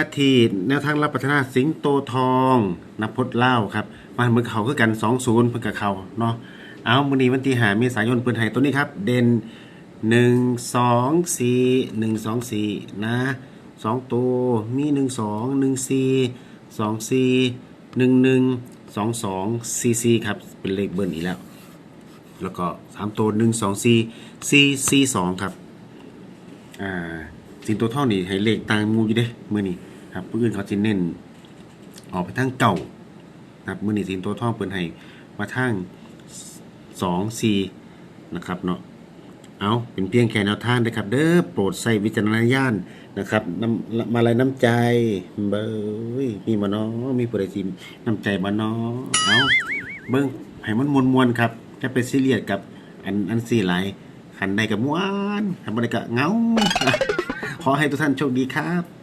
อาที่แนวทางรับพัฒนาสิงโตทองนับพดเล่าครับมาเมือเขาคือกัน2 0เพิ่นกับเขาเนาะเอามื้อนี้วันที่5เมษายนเพิ่นให้ตัวนี้ครับ เด่น 1 2 4 1 2 4 นะ 2 ตัวมี 1 2 1 4 2 4 1 1 2 2 4 4 ครับ เป็นเลขเบิ้ลอีกแล้ว แล้วก็ 3 ตัว 1 2 4 4 4 2 ครับ อ่า สิงโตทองนี่ให้เลขต่างมูอยู่เด้มือนี้ครับผู้อื่นเขาสิเน้นออกไปทางเก่านะครับมือนี้สิงโตทองเพิ่นให้มาทาง2 4นะครับเนาะเอาเป็นเพียงแค่แนวทางนะครับ เด้อโปรดใส่วิจารณญาณนะครับน้ำมาลัยน้ำใจเบ้ยมีบ่เนาะมีผู้ใดสิน้ำใจบ่เนาะเอาเบิ่งให้มันมวนๆครับจะไปซีเรียสกับอันอันสี่หลายขันใดกับม้วนขันบ่ใดกับเงา ขอให้ทุกท่านโชคดีครับ